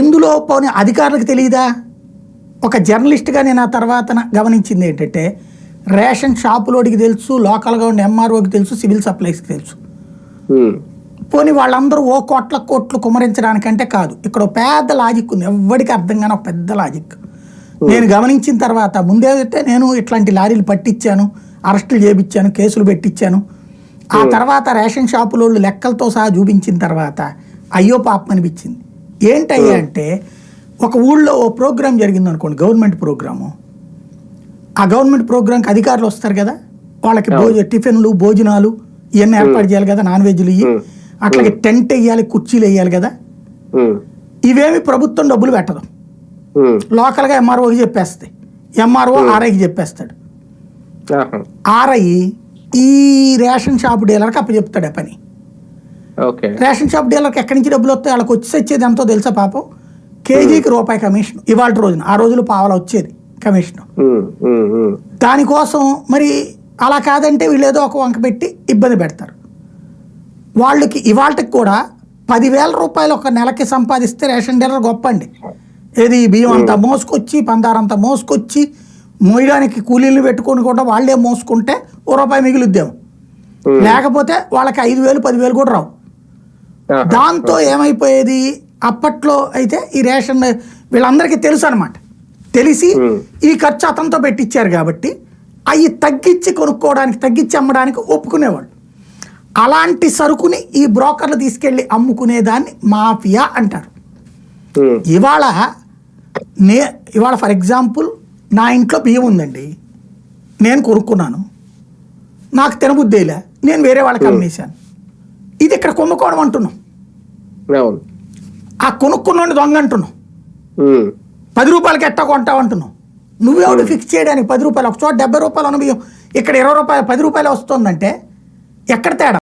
ఇందులో పోనీ అధికారులకు తెలియదా? ఒక జర్నలిస్ట్గా నేను ఆ తర్వాత గమనించింది ఏంటంటే రేషన్ షాపులోడికి తెలుసు లోకల్గా ఉండే ఎంఆర్ఓకి తెలుసు సివిల్ సప్లైస్కి తెలుసు. పోనీ వాళ్ళందరూ ఓ కోట్ల కోట్లు కుమరించడానికంటే కాదు. ఇక్కడ ఒక పెద్ద లాజిక్ ఉంది. ఎవరికి అర్థం కాని ఒక పెద్ద లాజిక్. నేను గమనించిన తర్వాత ముందేదైతే నేను ఇట్లాంటి లారీలు పట్టించాను అరెస్టులు చేపించాను కేసులు పెట్టించాను ఆ తర్వాత రేషన్ షాపులోళ్ళు లెక్కలతో సహా చూపించిన తర్వాత అయ్యో పాపం అనిపించింది. ఏంటయ్యా అంటే ఒక ఊళ్ళో ఓ ప్రోగ్రామ్ జరిగింది అనుకోండి గవర్నమెంట్ ప్రోగ్రాము. ఆ గవర్నమెంట్ ప్రోగ్రామ్కి అధికారులు వస్తారు కదా? వాళ్ళకి భోజ టిఫిన్లు భోజనాలు ఇవన్నీ ఏర్పాటు చేయాలి కదా నాన్ వెజ్లు ఇవి అట్లాగే టెంట్ వేయాలి కుర్చీలు వేయాలి కదా. ఇవేమి ప్రభుత్వం డబ్బులు పెట్టదు. లోకల్గా ఎంఆర్ఓకి చెప్పేస్తాయి ఎంఆర్ఓ ఆర్ఐకి చెప్పేస్తాడు. ఆర్ఐ ఈ రేషన్ షాప్ డీలర్కి అప్పచెప్తాడు ఆ పని. రేషన్ షాప్ డీలర్కి ఎక్కడి నుంచి డబ్బులు వస్తాయి? వాళ్ళకి వచ్చి వచ్చేది ఎంతో తెలుసా పాపం? కేజీకి రూపాయి కమిషన్ ఇవాళ రోజున. ఆ రోజులు పావలా వచ్చేది కమిషన్. దానికోసం మరి అలా కాదంటే వీళ్ళు ఏదో ఒక వంక పెట్టి ఇబ్బంది పెడతారు. వాళ్ళకి ఇవాళకి కూడా పదివేల రూపాయలు ఒక నెలకి సంపాదిస్తే రేషన్ డీలర్ గొప్ప అండి ఏది బియ్యం అంతా మోసుకొచ్చి పందారంతా మోసుకొచ్చి మోయడానికి కూలీలు పెట్టుకొని కూడా వాళ్ళే మోసుకుంటే ఓ రూపాయి మిగులుద్దాం. లేకపోతే వాళ్ళకి ఐదు వేలు పదివేలు కూడా రావు. దాంతో ఏమైపోయేది? అప్పట్లో అయితే ఈ రేషన్ వీళ్ళందరికీ తెలుసు అనమాట తెలిసి. ఈ ఖర్చు అతనితో పెట్టించారు కాబట్టి అవి తగ్గించి కొనుక్కోవడానికి తగ్గించి అమ్మడానికి ఒప్పుకునేవాళ్ళు. అలాంటి సరుకుని ఈ బ్రోకర్లు తీసుకెళ్ళి అమ్ముకునేదాన్ని మాఫియా అంటారు. ఇవాళ నే ఇవాళ ఫర్ ఎగ్జాంపుల్ నా ఇంట్లో బియ్యం ఉందండి. నేను కొనుక్కున్నాను. నాకు తినబుద్దేలే నేను వేరే వాళ్ళకి అమ్మేశాను. ఇది ఇక్కడ కొనుక్కోవడం అంటున్నాం. ఆ కొనుక్కున్నోని దొంగ అంటున్నాం. పది రూపాయలకి ఎట్టా కొంటావు అంటున్నావు నువ్వెవడు ఫిక్స్ చేయడానికి పది రూపాయలు. ఒక చోట డెబ్బై రూపాయలు బియ్యం ఇక్కడ ఇరవై రూపాయలు పది రూపాయలు వస్తుందంటే ఎక్కడ తేడా?